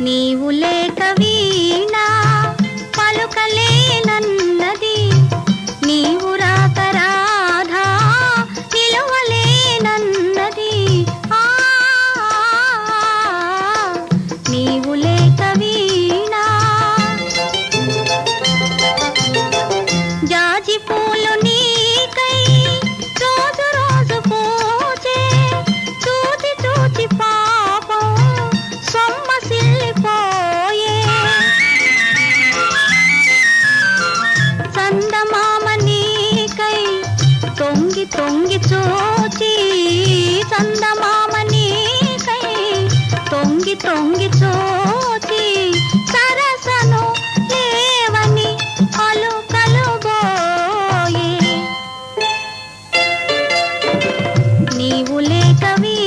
నీవు లేకవి తొంగి చూచి చందమామ నీకై తొంగి తొంగి చూ